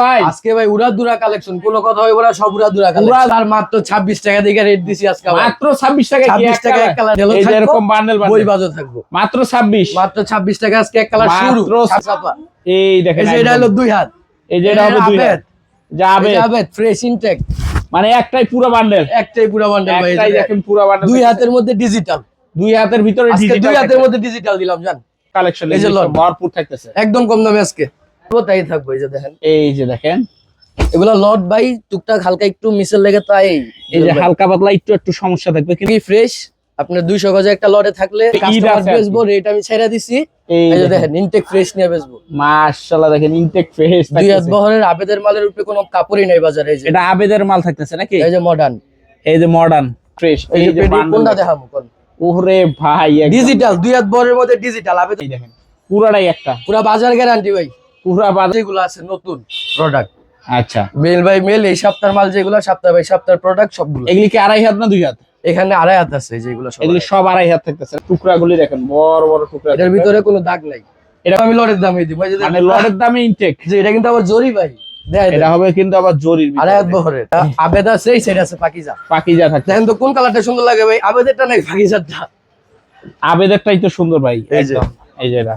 ভাই। আজকে ভাই কালেকশন কোনো কথা হইব না সব উড়া কালেকশন আর মাত্র 26 টাকা দিয়ে রেট দিছি আজকে মাত্র ছাব্বিশ টাকা 26 টাকা এক কালার এই যে এরকম বান্ডেল বই বান্ডেল থাকব। মাত্র ছাব্বিশ। মাত্র 26 টাকা আজকে এক কালার শুরু। এই দেখেন এই এটা হলো দুই হাত। এই যে এটা হবে দুই হাত। যাবে যাবে ফ্রেশ ইনটেক মানে একটাই পুরো বান্ডেল একটাই পুরো বান্ডেল ভাই এই একটাই দেখেন। দেখেন। পুরো বান্ডেল দুই হাতের মধ্যে ডিজিটাল দুই হাতের ভিতরে দুই হাতের মধ্যে ডিজিটাল দিলাম জান। কালেকশন এই যে ভরপুর থাকতেছে। একদম কম দামে আজকে। তাই থাকব এই যে দেখেন। এই যে দেখেন। এগুলা লট বাই টুকটাক হালকা একটু মিসেল লেগে তাই। এই যে হালকা পাতলা একটু একটু সমস্যা থাকবে কিন্তু। ফ্রেশ আপনার দুইশো গজে একটা লটে থাকলে ঈদ কাস্টমার আছে আর কি। বেচবো রেট আমি ছেড়ে দিছি। এই এই যে যে দেখেন ইনটেক ফ্রেশ নিয়ে বেচবো। মাশাআল্লাহ দেখেন ইনটেক ফ্রেশ দুই হাত বহরের আবেদের মালের উপরে কোনো কাপড়ই নাই বাজারে এই যে। এটা আবেদের মাল থাকতেছে নাকি? এই যে মডার্ন এই যে মডার্ন ফ্রেশ এই যে কোনটা দেখাবো কোন? ওরে ভাই ডিজিটাল দুই হাত বহরের মধ্যে ডিজিটাল আবেদন দেখেন পুরাটাই একটা। পুরা বাজার গ্যারান্টি ভাই। পুরা বাজার যেগুলো আছে নতুন প্রোডাক্ট আচ্ছা। মেল বাই মেল এই সপ্তাহের মাল যেগুলো সপ্তাহ বাই সপ্তাহের প্রোডাক্ট সবগুলো। এগুলি কি আড়াই হাত না দুই হাত? এখানে আড়াই হাত আছে যেগুলো সব এগুলি সব আড়াই হাত থাকতেছে। টুকরা দেখেন বড় বড় টুকরা। এটার ভিতরে কোনো দাগ নাই। এটা আমি লটের দামে দিব মানে দেখেন, দামে ইনটেক যে এটা কিন্তু আবার জরি ভাই দেখ এটা হবে কিন্তু আবার জরির ভিতরে। আড়াই হাত বহরের। আবেদ আছে এই সাইড আছে পাকিজা। পাকিজা দেখেন তো কোন কালারটা সুন্দর লাগে ভাই আবেদেরটা নাই পাকিজারটা? আবেদেরটাই তো সুন্দর ভাই এই যে। একদম। এই যে এটা।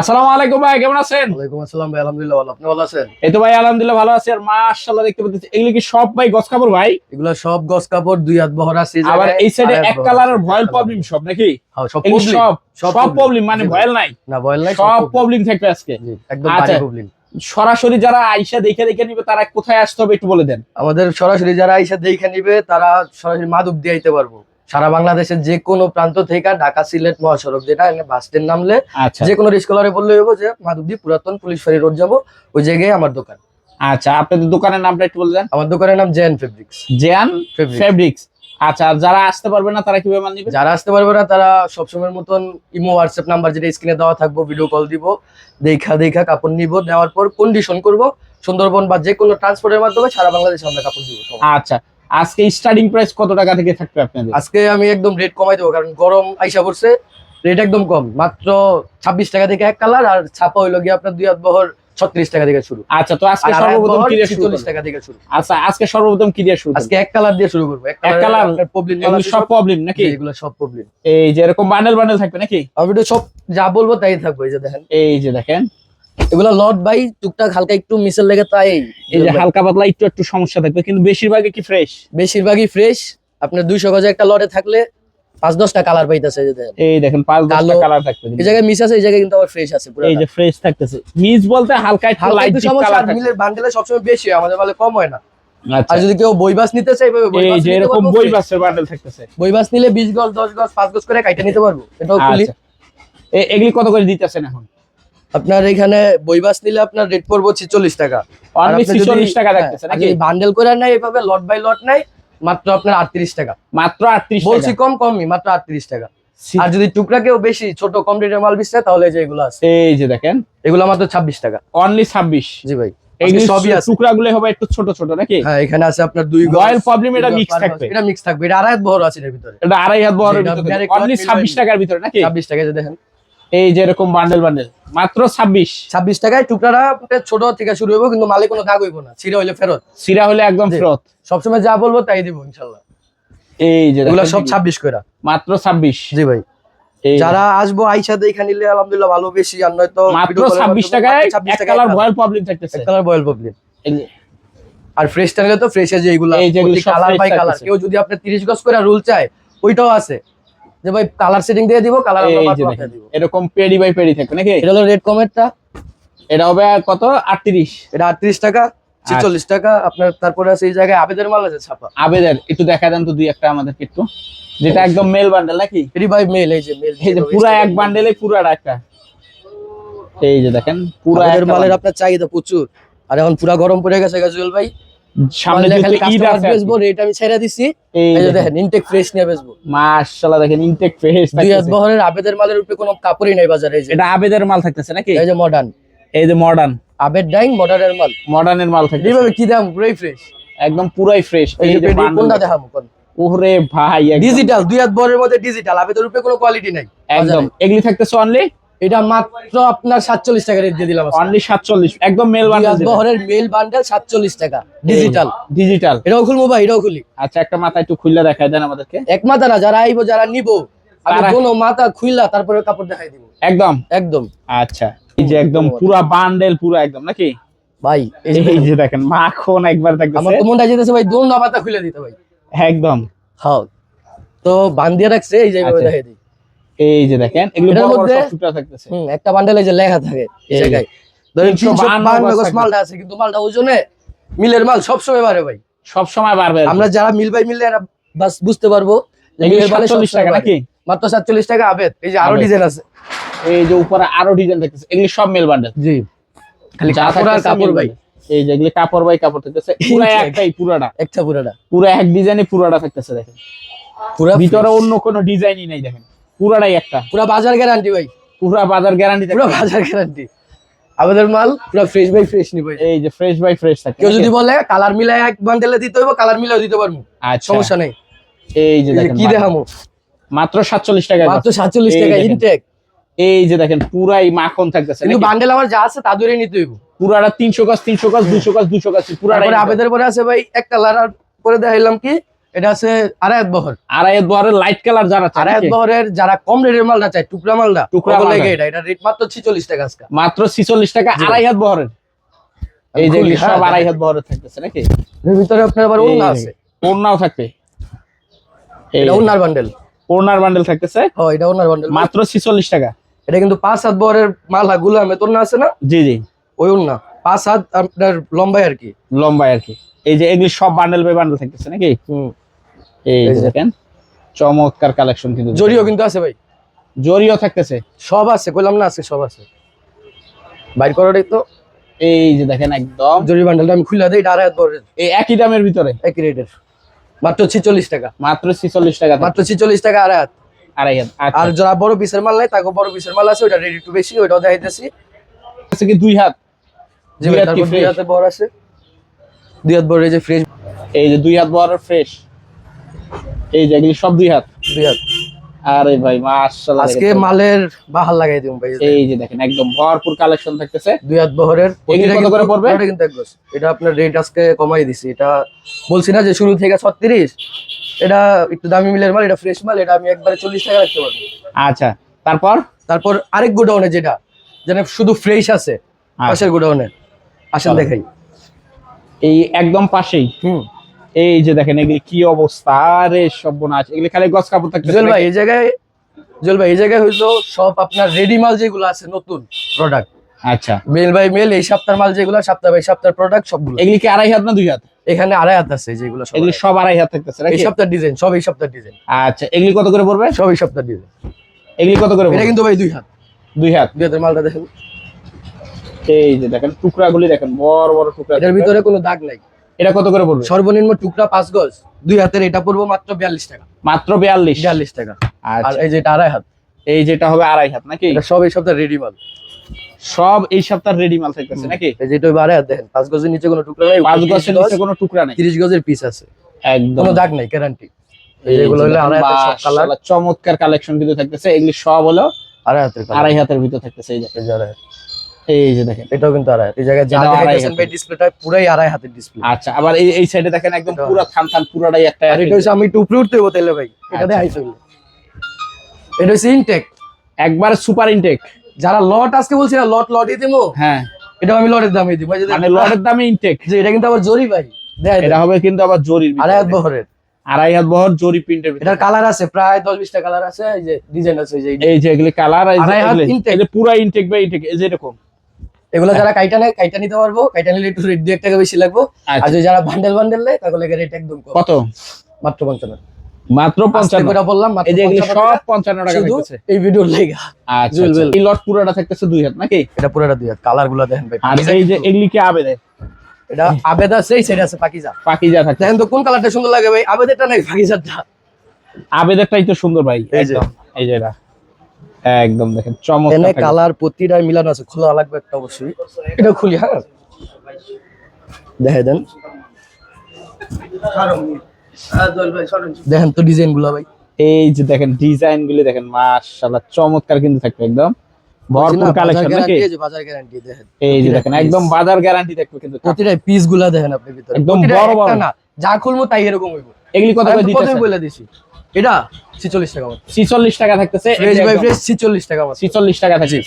আসসালামু আলাইকুম ভাই কেমন আছেন? ওয়ালাইকুম আসসালাম ভাই আলহামদুলিল্লাহ ভালো। আপনি ভালো আছেন? এই তো ভাই আলহামদুলিল্লাহ ভালো আছি। আর মাশাআল্লাহ দেখতে পাচ্ছি এগুলি কি সব ভাই গস কাপড় ভাই? এগুলো সব গস কাপড় দুই হাত বহর আছে আবার এই সাইডে এক কালারের ভয়েল প্রবলেম সব নাকি? হ্যাঁ, সব সব সব প্রবলেম মানে ভয়েল নাই? না ভয়েল নাই সব প্রবলেম থাকবে আজকে। একদম আচ্ছা। বাড়ি প্রবলেম সরাসরি যারা আইসা দেখে দেখে নিবে তারা কোথায় আসতে হবে একটু বলে দেন। আমাদের সরাসরি যারা এসে দেখে নিবে তারা সরাসরি মাদুক দিয়ে আইতে পারব। সারা বাংলাদেশের যে কোনো প্রান্ত থেকে ঢাকা সিলেট মহাসড়ক যেটা বাস স্ট্যান্ড নামলে যে কোনো রিস্কলারে বললে হব যে মাদুকদি পুরাতন পুলিশ ফাঁড়ি রোড যাব ওই জায়গায় আমার দোকান। আচ্ছা আপনাদের দোকানের নামটা একটু বলে দেন। আমার দোকানের নাম Zen Fabrics Zen Fabrics Fabrics আচ্ছা আর যারা আসতে পারবে না তারা কীভাবে মাল নিবে? যারা আসতে পারবে না তারা সবসময়ের মতন ইমো হোয়াটসঅ্যাপ নাম্বার যেটা স্ক্রিনে দেওয়া থাকব ভিডিও কল দিব দেখা দেখা কাপড় নিব নেওয়ার পর কন্ডিশন করব সুন্দরবন বা যে কোনো ট্রান্সপোর্টের মাধ্যমে সারা বাংলাদেশে আমরা কাপড় দিব। আচ্ছা আজকে স্টার্টিং প্রাইস কত টাকা থেকে থাকবে আপনাদের? আজকে আমি একদম রেট কমাই দেবো কারণ গরম আইসা পড়ছে রেট একদম কম। মাত্র ছাব্বিশ টাকা থেকে এক কালার আর ছাপা হইল গিয়ে আপনার দুই হাত বহর ছত্রিশ টাকা থেকে শুরু। আচ্ছা তো আজকে সর্বপ্রথম বহর কি দিয়ে শুরু টাকা থেকে শুরু। আচ্ছা আজকে সর্বপ্রথম কি দিয়ে শুরু আজকে এক কালার দিয়ে শুরু করব। এক কালার প্রবলেম এগুলো সব প্রবলেম নাকি? এগুলো সব প্রবলেম এই যে এরকম বান্ডেল বান্ডেল থাকবে নাকি? আমি সব যা বলব তাই থাকব এই যে দেখেন। এই যে দেখেন। এগুলো লট বাই টুকটাক হালকা একটু লেগে তাই। এই যে হালকা পাতলা একটু একটু সমস্যা থাকবে কিন্তু বেশিরভাগই কি ফ্রেশ বেশিরভাগই ফ্রেশ আপনার দুইশো গজে একটা লটে থাকলে পাঁচ দশটা কালার পাইতেছে এই দেখেন। পাঁচ দশটা কালার থাকবে এই জায়গায় মিস আছে এই জায়গায় কিন্তু আবার ফ্রেশ আছে পুরো এই যে ফ্রেশ থাকতেছে। মিস বলতে হালকা একটু লাইট একটু ডিপ সমস্যা কালার মিলের বান্ডেলে সবসময় বেশি হয় আমাদের মালে কম হয় না। আচ্ছা। আর যদি কেউ নিতে চাই এই যে এরকম বান্ডেল থাকতেছে। নিলে গজ গজ গজ করে কাইটা নিতে পারব। এটাও খুলি। আচ্ছা। এ- এগুলি কত করে দিতেছেন এখন? আপনার এখানে বই বাস নিলে আপনার রেট পড়ব ছিচল্লিশ টাকা। আর অনলি আপনি যদি- 46 টাকা হ্যাঁ, বান্ডেল করে নেয় এভাবে লট বাই লট নাই মাত্র আপনার আটত্রিশ টাকা। মাত্র 38 বলছি কম কমই মাত্র আটত্রিশ টাকা। আর যদি টুকরা কেউ বেশি ছোট কম রেটের মাল বিচতে তাহলে এই যে এগুলো আছে। এই যে দেখেন। এগুলো মাত্র ছাব্বিশ টাকা। অনলি 26 জি ভাই। হবে একটু ছোট ছোট নাকি? হ্যাঁ এখানে আছে আপনার দুই গজ প্রবলেম এটা মিক্স থাকবে। এটা মিক্স থাকবে। এটা আড়াই হাত বহর আছে এর ভিতরে। এটা আড়াই হাত বড় যেটা অনলি 26 টাকার ভিতরে নাকি? ছাব্বিশ টাকা দেখেন। এই যে এরকম বান্ডেল বান্ডেল মাত্র 26 ছাব্বিশ টাকায় টুকরাটা ছোট থেকে শুরু হইব কিন্তু মালে কোনো দাগ হইব না। ছিঁড়ে হইলে ফেরত। সিরা হলে একদম ফেরত। সবসময় যা বলব তাই দিব ইনশাল্লাহ। এই যে এগুলো সব ছাব্বিশ করে মাত্র 26 জি ভাই। যারা আসব আইসা দেখে নিলে আলহামদুলিল্লাহ ভালো বেশি আর নয়তো মাত্র 26 টাকায় এক কালার ভয়েল প্রবলেম থাকতেছে কালার বয়েল প্রবলেম আর ফ্রেশটা নিলে তো ফ্রেশে যে এগুলো এই যেগুলো সব কালার বাই কালার কেউ যদি আপনি 30 গজ করে রুল চায় ওইটাও আছে। যে ভাই কালার সেটিং দিয়ে দিব কালার এরকম পেডি বাই পেডি থাকবে নাকি? এটা হলো রেড কমেটটা এটা হবে কত? 38 এটা 38 টাকা 46 টাকা আপনার তারপরে আছে এই জায়গায় আবেদের মাল আছে ছাপা। আবেদের একটু দেখা দেন তো দুই একটা আমাদেরকে একটু। যেটা একদম মেল বান্ডেল নাকি? এটি ভাই মেল এই যে মেল এই যে পুরা এক বান্ডেলে পুরো একটা। এই যে দেখেন পুরা আবেদের মালের। আপনার চাহিদা প্রচুর। আর এখন পুরা গরম পড়ে গেছে গাজুয়েল ভাই। সামনে যেহেতু ঈদ আছে বেচবো রেট আমি ছেড়ে দিছি। এই এই যে দেখেন। ইনটেক ফ্রেশ নিয়ে বেচবো মাশাআল্লাহ দেখেন ইনটেক ফ্রেশ বহরের আবেদের মালের উপরে কোনো কাপড়ই নাই বাজারে এই যে। এটা আবেদের মাল থাকতেছে নাকি? এই যে মডার্ন এই যে মডার্ন আবেদ ডাইং মডার্নের মাল। মডার্নের মাল এইভাবে কি দাম? পুরাই ফ্রেশ একদম পুরাই ফ্রেশ এই এই যে যে পেডি bundle কোনটা দেখাবো কোন? ওরে ভাই ডিজিটাল দুই হাত বহরের মধ্যে ডিজিটাল আবেদের উপরে কোনো কোয়ালিটি নাই। একদম। এগুলি থাকতেছে অনলি এটা মাত্র আপনার সাতচল্লিশ টাকা রেট দিয়ে দিলাম অনলি সাতচল্লিশ। একদম মেল বান্ডেল বহরের মেল বান্ডেল সাতচল্লিশ টাকা। ডিজিটাল ডিজিটাল এটাও খুলবো ভাই এটাও খুলি। আচ্ছা একটা মাথা একটু খুললে দেখায় দেন আমাদেরকে। এক মাথা না যারা আইবো যারা নিবো আমি কোনো মাথা খুইলা তারপরে কাপড় দেখাই দিব। একদম? একদম। আচ্ছা এই যে একদম পুরা বান্ডেল পুরা একদম নাকি? ভাই এই যে দেখেন। মাখন একবার আমার তো মনটা যেতেছে ভাই দোনো খুলে দিতে ভাই। একদম। হ্যাঁ। তো বান্ধিয়ে রাখছে এই যে। দেখাই দিই। এই যে দেখেন মধ্যে- থাকতেছে। হুম একটা বান্ডেলে যে লেখা থাকে জায়গায় ধরেন 352 352 গজ গজ মালটা আছে কিন্তু মালটা ওজনে মিলের মাল সবসময় বাড়ে ভাই। সব সময় বাড়বে আমরা যারা মিল বাই মিলে বাস বুঝতে পারব মিলের মালে 47 সবসময় টাকা নাকি? মাত্র সাতচল্লিশ টাকা আবেদ। এই যে আরও ডিজাইন আছে। এই যে উপরে আরও ডিজাইন থাকতেছে এগুলি সব মেল বান্ডেল জি। খালি কাপড় আর কাপড় ভাই। এই যে এগুলি কাপড় বাই কাপড় থাকতেছে পুরো একটাই পুরাটা। একটা পুরাটা। পুরো এক ডিজাইনে পুরাটা থাকতেছে দেখেন। পুরা ভিতরে অন্য কোনো ডিজাইনই নাই দেখেন। পুরাটাই একটা। পুরা বাজার গ্যারান্টি ভাই। পুরা বাজার গ্যারান্টি পুরো বাজার গ্যারান্টি আমাদের মাল পুরো ফ্রেশ বাই ফ্রেশ নিব এই যে ফ্রেশ বাই ফ্রেশ থাকে কেউ যদি বলে কালার মিলাই এক বান্ডেলে দিতে হইব কালার মিলাও দিতে পারব। আচ্ছা। সমস্যা নেই। এই যে দেখেন কি দেখামো মাত্র 47 টাকা মাত্র সাতচল্লিশ এই টাকা ইনটেক এই যে দেখেন পুরাই মাখন থাকতেছে কিন্তু বান্ডেল আমার যা আছে তা ধরে নিতে হইব। পুরাটা 300 গজ 300 গজ 200 গজ 200 গজ পুরাটাই তারপরে আবেদের পরে আছে ভাই এক কালার আর পরে দেখাইলাম কি? এটা আছে আড়াইত বহর। আড়াই বহরের লাইট কালার যারা চায় আড়াইত বহরের যারা কম রেটের মালটা চায় টুকরা মালটা টুকরা লাগে এটা এটা রেট মাত্র ছিচল্লিশ টাকা আজকে। মাত্র 46 টাকা। বহরের। এই যে হ্যাঁ, সব বহরের থাকতেছে নাকি? এর ভিতরে আপনার আবার ওন্না আছে। থাকবে। এটা ওন্নার বান্ডেল ওড়নার বান্ডেল থাকতেছে। হ্যাঁ এটা ওন্নার বান্ডেল মাত্র 46 টাকা। এটা কিন্তু পাঁচ হাত বহরের মালা গুলামে তোর না আছে না? জি জি। ওই ওন্না পাঁচ হাত আপনার লম্বাই আর কি। লম্বাই আর কি। এই যে এগুলি সব বান্ডেল বাই বান্ডেল থাকতেছে নাকি? হুম। এই। দেখেন। চমৎকার কালেকশন কিন্তু জরিও কিন্তু আছে ভাই। জরিও থাকতেছে? সব আছে কইলাম না আছে সব আছে। বাইর করাটাই তো। এই যে দেখেন একদম। জরি বান্ডেলটা আমি খুলে দিই হাত বহরের এই একই দামের ভিতরে? একই রেটের। মাত্র ছিচল্লিশ টাকা। মাত্র 46 টাকা মাত্র ছিচল্লিশ টাকা আড়াই হাত। আচ্ছা। আর যারা বড় পিসের মাল নাই তাকে বড় পিসের মাল আছে ওটা রেডি টু বেশি ওটাও দেখাইতেছি। আছে কি দুই হাত? দুই হাত? বড় আছে। দুই হাত বড় এই যে ফ্রেশ এই যে দুই হাত বহরের ফ্রেশ এই যে এগুলি সব দুই হাত? দুই হাত। আরে ভাই মাশাআল্লাহ। আজকে মালের বাহার লাগাই দিম ভাই এই যে। দেখেন একদম ভরপুর কালেকশন থাকতেছে। দুই হাত বহরের। এগুলি কত করে পড়বে? এটা কিন্তু এক গজ। এটা আপনার রেট আজকে কমাই দিছি। এটা বলছি না যে শুরু থেকে ছত্রিশ এটা একটু দামি মিলের মাল এটা ফ্রেশ মাল এটা আমি একবারে চল্লিশ টাকা রাখতে পারব। আচ্ছা তারপর? তারপর আরেক গোডাউনে যেটা যেন শুধু ফ্রেশ আছে আচ্ছা। পাশের গোডাউনে। আসেন দেখাই। এই একদম পাশেই। হুম। এই যে দেখেন এগুলি কি অবস্থা? আরে সর্বনাশ। এগুলি খালি গছ কাপড় থাকতেছে জুয়েল ভাই এই জায়গায় জুয়েল ভাই এই জায়গায় হইল সব আপনার রেডি মাল যেগুলো আছে নতুন প্রোডাক্ট আচ্ছা। মেল বাই মেল এই সপ্তাহের মাল যেগুলো সপ্তাহ বাই সপ্তাহের প্রোডাক্ট সবগুলো। এগুলি কি আড়াই হাত না দুই হাত? এখানে আড়াই হাত আছে যেগুলো সব এগুলি সব আড়াই হাত থাকতেছে এই সপ্তাহের ডিজাইন সব এই সপ্তাহের ডিজাইন আচ্ছা এগুলি কত করে পড়বে? সব এই সপ্তাহের ডিজাইন এগুলি কত করে এটা কিন্তু ভাই দুই হাত। দুই হাত? দুই হাতের মালটা দেখেন। এই যে দেখেন টুকরাগুলি দেখেন বড় বড় টুকরা। এটার ভিতরে কোনো দাগ নাই। এটা কত করে পড়বে? সর্বনিম্ন টুকরা পাঁচ গজ দুই হাতের এটা পড়ব মাত্র বিয়াল্লিশ টাকা। মাত্র বিয়াল্লিশ? বিয়াল্লিশ টাকা। আর আচ্ছা এই যেটা আড়াই হাত। এই যেটা হবে আড়াই হাত নাকি? এটা সব এই সপ্তাহের রেডি মাল। সব এই সপ্তাহ রেডি মাল থাকতেছে নাকি? এই যে এটা হইবো আড়াই হাত দেখেন পাঁচ গজের নিচে কোনো টুকরা নাই পাঁচ উপরে গছের 30 গজ, নিচে কোনো টুকরা নেই। তিরিশ গজের পিস আছে। একদম। কোনো দাগ নাই গ্যারান্টি এই যে এগুলো হলো আড়াই হাতের সব কালার চমৎকার কালেকশন কিন্তু থাকতেছে। এগুলি সব হলো আড়াই হাতের আড়াই হাতের ভিতর থাকতেছে এই যে। এই যে আড়াই হাত। এই যে দেখেন। এটাও কিন্তু আড়াই এই জায়গায় যা দেখাইতেছেন ভাই ডিসপ্লেটা পুরাই আড়াই হাতের ডিসপ্লে আচ্ছা আবার এই এই সাইডে দেখেন একদম এটা- পুরো থান থান পুরাটাই একটা আর এটা হচ্ছে আমি একটু উপরে উঠতে হব ভাই। এটা আচ্ছা। এটা হচ্ছে ইনটেক একবার সুপার ইনটেক যারা লট আজকে লট লটই দিবো। হ্যাঁ। এটাও আমি লটের দামে দিব। মানে লটের দামে ইনটেক যে এটা কিন্তু আবার জরি ভাই। এটা হবে কিন্তু আবার জরির। আড়াই হাত বহরের। আড়াই হাত বহর জরি প্রিন্টের এটার কালার আছে প্রায় দশ বিশটা কালার আছে। এই যে ডিজাইন আছে এই যে এই যে এগুলি কালার হাত intake। পুরা ইনটেক বা ইনটেক এই যে এরকম। এগুলো যারা কাইটা নেয় কাইটা নিতে পারব কাইটা নিলে একটু রেট দিয়ে এক টাকা বেশি লাগবো। আর আচ্ছা, যদি যারা বান্ডেল বান্ডেল নেয় তাহলে রেট একদম কত? মাত্র পঞ্চান্ন। মাত্র পঞ্চান্ন। করে বললাম এই যে এগুলি 55 সব পঞ্চান্ন টাকা থাকতেছে। এই ভিডিওর লেগা। আচ্ছা আচ্ছা। এই লট পুরোটা থাকতেছে দুই হাত নাকি? এটা পুরোটা দুই হাত কালারগুলো দেখেন ভাই। আর এই যে এগুলি কি আবেদে? এটা আবেদা আছে এই সাইডে আছে পাকিজা। পাকিজা থাকে দেখেন তো কোন কালারটা সুন্দর লাগে ভাই আবেদাটা নাই পাকিজাটা আবেদেরটাই তো সুন্দর ভাই এই যে। একদম। এই যে এটা। একদম দেখেন চমৎকার কালার প্রতিটাই মিলানো আছে খোলা লাগবে একটা অবশ্যই। এটা খুলি হ্যাঁ? দেখেন। দেখেন তো ডিজাইনগুলো ভাই। এই যে দেখেন ডিজাইনগুলো দেখেন মাশাআল্লাহ চমৎকার কিন্তু থাকবে একদম। এই যে দেখেন। একদম বাজার গ্যারান্টি থাকবে কিন্তু পিস দেখেন আপনি ভিতরে। একদম বড় বড়। না যা খুলবো তাই এরকম এগুলি কথা বলে দিছি। এটা? ছিচল্লিশ টাকা ছিচল্লিশ টাকা থাকতেছে ছিচল্লিশ টাকা ছিচল্লিশ টাকা থাকছে